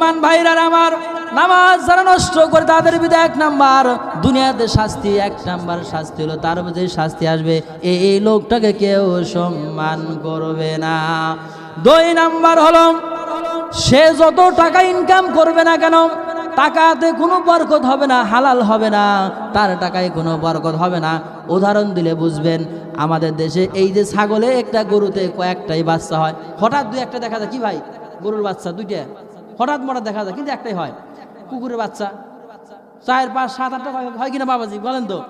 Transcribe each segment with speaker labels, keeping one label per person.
Speaker 1: মুসলমান ভাইরা আমার নামাজ যারা নষ্ট করে তাদের বিধে এক নাম্বার, দুনিয়াতে শাস্তি এক নাম্বার শাস্তি হলো, তার মধ্যে শাস্তি আসবে। এই লোকটাকে কেউ সম্মান করবে না। দুই নাম্বার হলো, সে যত টাকা ইনকাম করবে না কেন, টাকাতে কোনো বরকত হবে না, হালাল হবে না, তার টাকায় কোনো বরকত হবে না। উদাহরণ দিলে বুঝবেন, আমাদের দেশে এই যে ছাগলে একটা গরুতে কয়েকটাই বাচ্চা হয়, হঠাৎ দুই একটা দেখা যায়, কি ভাই? গরুর বাচ্চা, দুইটা? হঠাৎ মোটা দেখা যায়, কিন্তু একটাই হয়, কুকুরের বাচ্চা। চার, পাঁচ, সাত, আটটা হয়- কিনা বাবাজি, বলেন তো।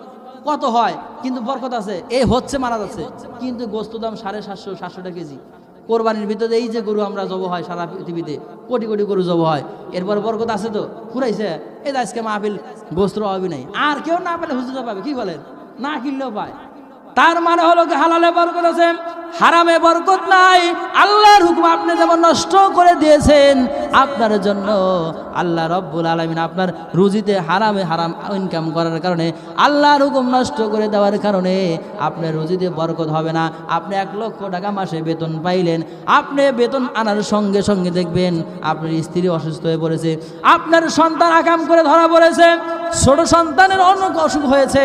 Speaker 1: কত হয়, কিন্তু বরকত আছে। এই হচ্ছে মারা যাচ্ছে, কিন্তু গোস্ত দাম সাড়ে সাতশো সাতশো টাকা কেজি। কোরবানির ভিতরে এই যে গরু আমরা জব হয় সারা পৃথিবীতে, কোটি কোটি গরু জব হয়। এরপর বরকত আছে তো, ফুরাইছে। এই আজকে মাহফিল গোস্ত্র হবে নাই। আর কেউ না পেলে হুজুরা পাবে, কি বলেন? না কিনলেও পায়। তার মানে হলো হালালে বরকত আছে। হারামে বরকত নাই। আল্লাহর হুকুম আপনি যেমন নষ্ট করে দিয়েছেন, আপনার জন্য আল্লাহ রব্বুল আলমিন আপনার রুজিতে হারামে হারাম ইনকাম করার কারণে, আল্লাহর হুকুম নষ্ট করে দেওয়ার কারণে আপনার রুজিতে বরকত হবে না। আপনি এক লক্ষ টাকা মাসে বেতন পাইলেন, আপনি বেতন আনার সঙ্গে সঙ্গে দেখবেন আপনার স্ত্রী অসুস্থ হয়ে পড়েছে, আপনার সন্তান আকাম করে ধরা পড়েছে ছোট সন্তানের অনেক অসুখ হয়েছে,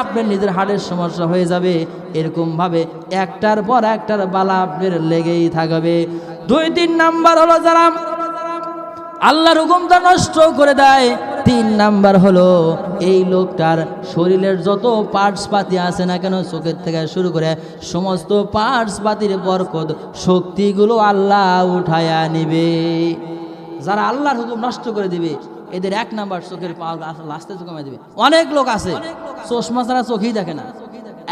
Speaker 1: আপনার নিজের হাড়ের সমস্যা হয়ে যাবে। এরকমভাবে একটার পর একটার বালা আপনার লেগেই থাকবে। দুই, তিন নাম্বার হলো যারা আল্লাহর হুকুমটা নষ্ট করে দেয়, তিন নাম্বার হলো এই লোকটার শরীরের যত পার্টস পাতি আছে না কেন, চোখের থেকে শুরু করে সমস্ত পার্টস পাতির বরকত শক্তিগুলো আল্লাহ উঠায়া নিবে। যারা আল্লাহর হুকুম নষ্ট করে দিবে এদের এক নাম্বার চোখের পাওয়ার লাস্টে কমে দিবে। অনেক লোক আছে, চশমা ছাড়া চোখেই দেখে না।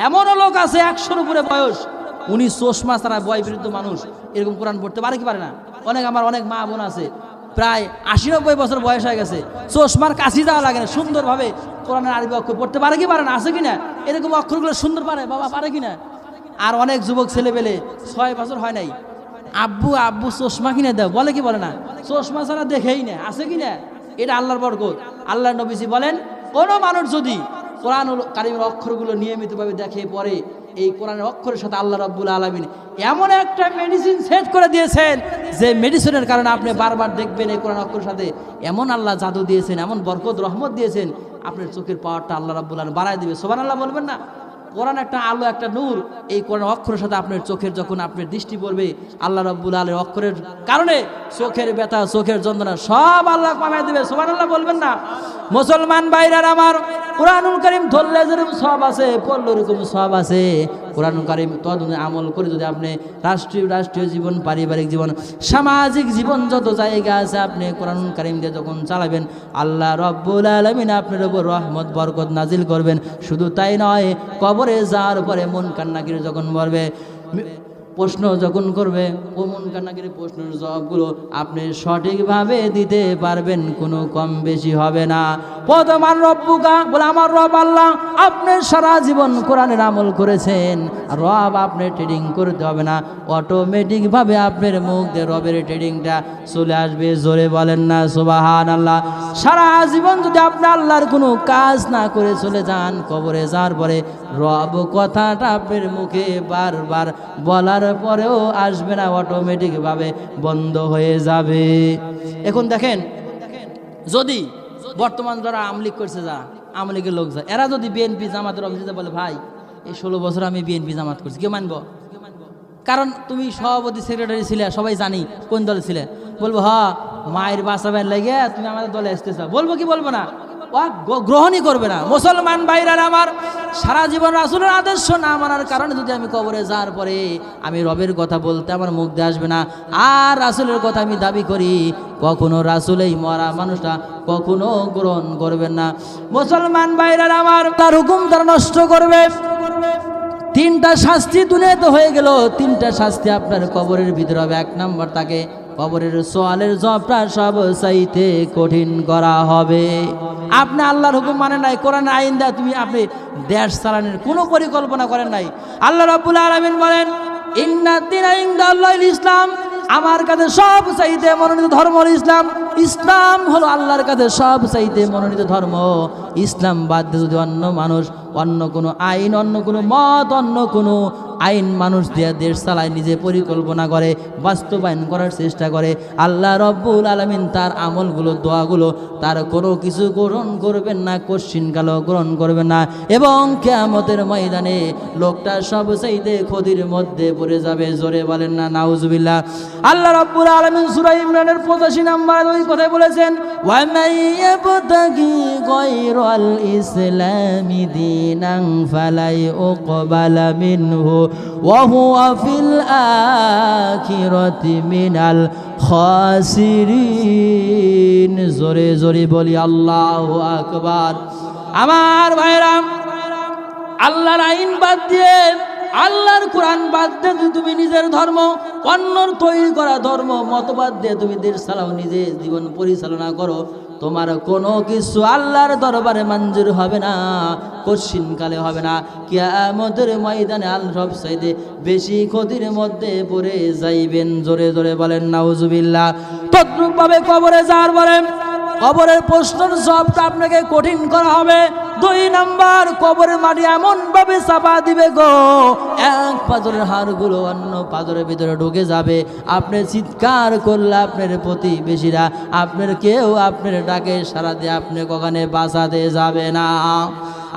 Speaker 1: এমনও লোক আছে একশোর উপরে বয়স, উনি চশমা ছাড়া বয় বিরুদ্ধ মানুষ, এরকম কোরআন পড়তে পারে কি পারে না? অনেক আমার অনেক মা বোন আছে, প্রায় আশি নব্বই বছর বয়স হয়ে গেছে, চশমার কাছে যাওয়া লাগে না, সুন্দরভাবে কোরআনের আরবি অক্ষর পড়তে পারে কি পারে না? আছে কি না? এরকম অক্ষরগুলো সুন্দর পারে, বাবা পারে কি না? আর অনেক যুবক ছেলে পেলে ছয় বছর হয় নাই। আব্বু আব্বু চশমা কিনে দেয় বলে কি বলে না? চশমা ছাড়া দেখেই না, আছে কি না? এটা আল্লাহর বরকত। আল্লাহ নবীজি বলেন, কোনো মানুষ যদি কোরআন কারিমের অক্ষরগুলো নিয়মিতভাবে দেখে পরে এই কোরআনের অক্ষরের সাথে আল্লাহ রব্বুল আলমিন এমন একটা মেডিসিন সেট করে দিয়েছেন, যে মেডিসিনের কারণে আপনি বারবার দেখবেন এই কোরআন অক্ষরের সাথে এমন আল্লাহ জাদু দিয়েছেন, এমন বরকত, রহমত দিয়েছেন, আপনার চোখের পাওয়ারটা আল্লাহ রব্বুল আলম বাড়ায় দিবে। সোবান আল্লাহ বলবেন না? কোরআন একটা আলো, একটা নূর। এই কোরআন অক্ষরের সাথে আপনার চোখের যখন আপনার দৃষ্টি পড়বে, আল্লাহ রব্বুল আলের অক্ষরের কারণে চোখের ব্যথা, চোখের যন্ত্রণা সব আল্লাহ কমায় দেবে। সোমান আল্লাহ বলবেন না। মুসলমান বাইরার আমার কোরআনুল করিম ধরলে যেরকম সব আছে, পড়লে এরকম সব আছে। কোরআনুল করিম তদ আমল করে যদি আপনি রাষ্ট্রীয় রাষ্ট্রীয় জীবন, পারিবারিক জীবন, সামাজিক জীবন যত জায়গা আছে আপনি কোরআনুল করিম দিয়ে যখন চালাবেন, আল্লাহ রব্বুল আলমিন আপনার উপর রহমত, বরকত নাজিল করবেন। শুধু তাই নয়, কবরে যাওয়ার পরে মন কান্নাগিরি যখন মরবে প্রশ্ন যখন করবে ও মন কান্নাগিরি প্রশ্নের জবাবগুলো আপনি সঠিকভাবে দিতে পারবেন, কোনো কম বেশি হবে না। প্রথমান রব্বুকা? বলে, আমার রব আল্লাহ, আপনি সারা জীবন কোরআনের আমল করেছেন। রব আপনি ট্রেডিং করতে হবে না। অটোমেটিকভাবে আপনার মুখ দিয়ে রবের ট্রেডিংটা চলে আসবে। জোরে বলেন না সুবাহান আল্লাহ সারা জীবন যদি আপনি আল্লাহর কোনো কাজ না করে চলে যান, কবরে যাওয়ার পরে রব কথাটা আপনার মুখে বারবার বলার পরেও আসবে না অটোমেটিকভাবে বন্ধ হয়ে যাবে। এখন দেখেন, যদি বর্তমান যারা আমলিগ করছে যারা আমলিগের লোক যায় এরা যদি বিএনপি জামাতের অফিসে বলে, ভাই, এই ষোলো বছর আমি বিএনপি জামাত করছি। কেউ মানবো? কারণ তুমি সভাপতি সেক্রেটারি ছিলে, সবাই জানি কোন দলে ছিলে। বলব হ মায়ের বাঁচাবেন লেগে তুমি আমাদের দলে আসতেছ। বলব কি বলব না? গ্রহণই করবে না। মুসলমান ভাইরার আমার সারা জীবন রাসুলের আদর্শ না মানার কারণে যদি আমি কবরে যাওয়ার পরে আমি রবের কথা বলতে আমার মুখ দিয়ে আসবে না, আর রাসুলের কথা আমি দাবি করি, কখনো রাসুল এই মরা মানুষটা কখনো গ্রহণ করবেন না। মুসলমান ভাইরার আমার, তার হুকুম তারা নষ্ট করবে। তিনটা শাস্তি দুনিয়াতে হয়ে গেল, তিনটা শাস্তি আপনার কবরের ভিতরে হবে। এক নম্বর তাকে কবরের সোয়ালের জবটা সব চাইতে কঠিন করা হবে। আপনি আল্লাহর হুকুম মানে নাই কোরআন আইন দেয়, তুমি আপনি দেশ চালানোর কোনো পরিকল্পনা করেন নাই। আল্লাহ রাব্বুল আলামিন বলেন ইসলাম। আমার কাছে সব চাইতে মনোনীত ধর্ম ইসলাম। ইসলাম হলো আল্লাহর কাছে সব চাইতে মনোনীত ধর্ম। ইসলাম বাদ যদি অন্য মানুষ, অন্য কোনো আইন, অন্য কোনো মত, অন্য কোনো আইন মানুষ দিয়ে দেশ চালায়, নিজে পরিকল্পনা করে, বাস্তবায়ন করার চেষ্টা করে। আল্লাহ রব্বুল আলমিন তার আমলগুলো, দোয়াগুলো তার কোনো কিছু গ্রহণ করবেন না কশ্চিনকালও গ্রহণ করবেন না। এবং কেয়ামতের ময়দানে লোকটা সব সেইতে ক্ষতির মধ্যে পড়ে যাবে, জোরে বলেন না নাউজবিল্লা আল্লাহ রব্বুল আলমিন সুরাই ইমরানের পঁচাশি নাম্বার ওই কথায় বলেছেন ইসলামী দিনাং ফালাই ও কবালা মিনহু وَهُوَ فِي الْآخِرَةِ مِنَ الْخَاسِرِينَ জোরে জোরে বলি আল্লাহু আকবার আমার ভাইরাম আল্লাহর আইন বাদ দিয়ে আল্লাহর কোরআন বাদ দিয়ে যদি তুমি নিজের ধর্ম, অন্যর তৈরি করা ধর্ম মতবাদ দিয়ে তুমি দেশ চালাও, নিজে জীবন পরিচালনা করো, তোমার কোনো কিছু আল্লাহর দরবারে মঞ্জুর হবে না কশিন কালে হবে না। কিয়ামতের ময়দানে আল সব সাইদে বেশি ক্ষতির মধ্যে পড়ে যাইবেন। জোরে জোরে বলেন, নাউজুবিল্লাহ। তদ্রূপভাবে কবরে যাওয়ার পরে কবরের প্রশ্নের জবটা আপনাকে কঠিন করা হবে। দুই নাম্বার কবরের মাটি এমন ভাবে চাপা দিবে গো। এক পাজরের হাড়গুলো অন্য পাজরের ভিতরে ঢুকে যাবে। আপনি চিৎকার করলে আপনার প্রতিবেশীরা, আপনার কেউ আপনার ডাকে সারা দিয়ে আপনি কখনে বাঁচাতে যাবে না।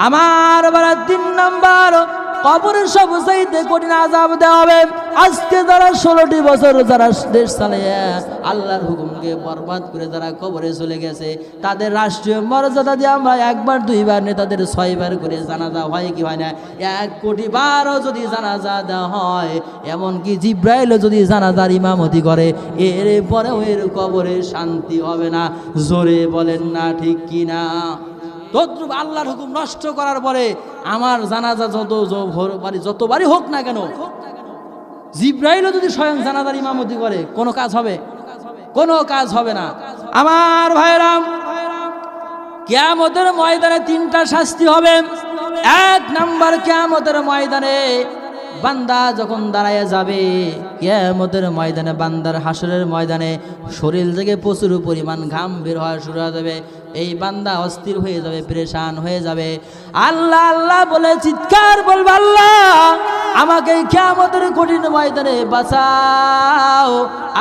Speaker 1: আমার বেলা তিন নাম্বার কবরের সব চাইতে কঠিন আজাব দেওয়া হবে। আজকে যারা ষোলোটি বছর যারা দেশ চালিয়ে আল্লাহর হুকুমকে বরবাদ করে যারা কবরে চলে গেছে, তাদের রাষ্ট্রীয় মর্যাদা দিয়ে আমরা একবার, দুইবার নিয়ে, তাদের ছয়বার করে জানাজা হয় কি হয় না? এক কোটি বারও যদি জানাজা দেওয়া হয়, এমনকি জিব্রাইলও যদি জানাজার ইমামতি করে এর পরেও এর কবরে শান্তি হবে না। জোরে বলেন না ঠিক কি না তদ্রুপ আল্লাহর হুকুম নষ্ট করার পরে আমার জানাজা যত বাড়ি যতবারই হোক না কেন, জিব্রাইলও যদি স্বয়ং জানাজার ইমামতি করে, কোনো কাজ হবে? কোনো কাজ হবে না। আমার ভাইরাম কেয়ামতের ময়দানে তিনটা শাস্তি হবে। এক নাম্বার কেয়ামতের ময়দানে বান্দা যখন দাঁড়ায় যাবে, কেয়ামতের ময়দানে, বান্দার হাসরের ময়দানে শরীর থেকে প্রচুর পরিমাণ ঘাম বের হওয়া শুরু হয়ে যাবে। এই বান্দা অস্থির হয়ে যাবে, পরেশান হয়ে যাবে। আল্লাহ আল্লাহ বলে চিৎকার বলবে, আল্লাহ, আমাকে কেয়ামতের কঠিন ময়দানে বাঁচাও।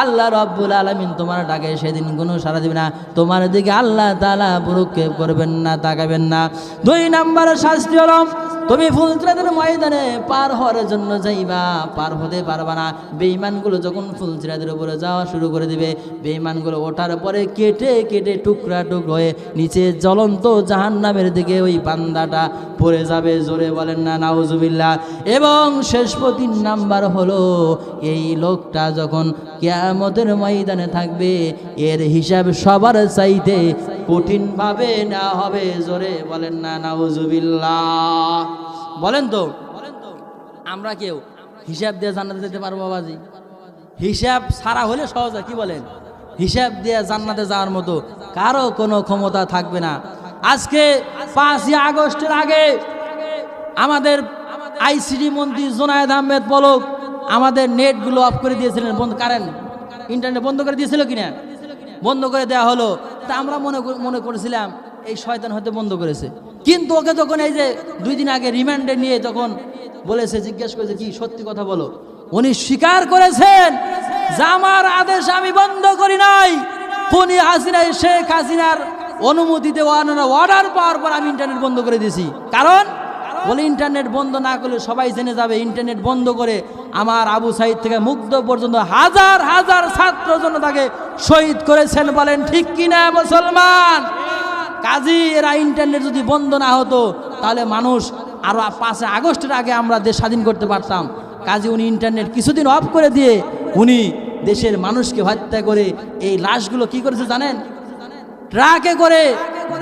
Speaker 1: আল্লাহ রব্বুল আলমিন তোমার ডাকে সেদিন কোনো সারা দিবে না। তোমার দিকে আল্লাহ তালা প্রক্ষেপ করবেন না, তাকাবেন না। দুই নাম্বার শাস্তি হলম তুমি ফুলচরাদের ময়দানে পার হওয়ার জন্য যাইবা, পার হতে পারবা না। বেইমানগুলো যখন ফুলচরাদের উপরে যাওয়া শুরু করে দিবে বেইমানগুলো ওঠার পরে কেটে কেটে টুকরা টুকরো হয়ে নিচে জ্বলন্ত জাহান নামের দিকে ওই বান্দাটা পড়ে যাবে। জোরে বলেন না, নাউজুবিল্লাহ। এবং শেষ তিন নাম্বার হলো, এই লোকটা যখন কেয়ামতের ময়দানে থাকবে, এর হিসাব সবার চাইতে কঠিনভাবে না হবে। জোরে বলেন না, নাউজুবিল্লাহ। বলেন তো, আমরা কেউ হিসাব দিয়ে জান্নাতে যেতে পারব বাবাজি? হিসাব সারা হলে সহজ কি বলেন? হিসাব দিয়ে জান্নাতে যাওয়ার মতো কারও কোনো ক্ষমতা থাকবে না। আজকে পাঁচই আগস্টের আগে আমাদের আইসিডি মন্ত্রী জোনায়েদ আহমেদ পলক আমাদের নেটগুলো অফ করে দিয়েছিলেন। বন্ধ, কারেন্ট, ইন্টারনেট বন্ধ করে দিয়েছিল কিনা? বন্ধ করে দেওয়া হলো। তা আমরা মনে মনে করেছিলাম, এই শয়তান হয়তো বন্ধ করেছে। কিন্তু ওকে তখন এই যে দুই দিন আগে রিমান্ডে নিয়ে তখন বলেছে, জিজ্ঞেস করেছে, কি সত্যি কথা বলো? উনি স্বীকার করেছেন, যে আমার আদেশ আমি বন্ধ করি নাই। কোনি হাসিনা শেখ হাসিনার অনুমতি অনুমতিতে অর্ডার পাওয়ার পর আমি ইন্টারনেট বন্ধ করে দিয়েছি। কারণ বলে ইন্টারনেট বন্ধ না করলে সবাই জেনে যাবে ইন্টারনেট বন্ধ করে আমার আবু সাইদ থেকে মুগ্ধ পর্যন্ত হাজার হাজার ছাত্র জন্য তাকে শহীদ করেছেন বলেন, ঠিক কিনা মুসলমান? কাজী, এরা ইন্টারনেট যদি বন্ধ না হতো, তাহলে মানুষ আরও পাঁচে আগস্টের আগে আমরা দেশ স্বাধীন করতে পারতাম। কাজী, উনি ইন্টারনেট কিছুদিন অফ করে দিয়ে উনি দেশের মানুষকে হত্যা করে এই লাশগুলো কি করেছে জানেন? ট্রাকে করে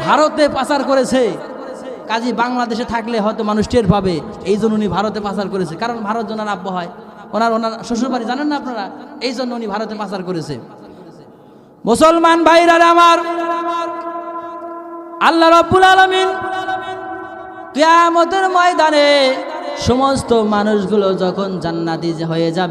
Speaker 1: ভারতে পাচার করেছে। কাজী, বাংলাদেশে থাকলে হয়তো মানুষ টের পাবে, এই জন্য উনি ভারতে পাচার করেছে। কারণ ভারত জনার আব্বা হয়। ওনার ওনার শ্বশুরবাড়ি জানেন না আপনারা? এই জন্য উনি ভারতে পাচার করেছে। মুসলমান ভাইরা আমার। আল্লাহ রব্বুল আলমিন কেয়ামতের ময়দানে সমস্ত মানুষগুলো যখন জান্নাতি হয়ে যাবে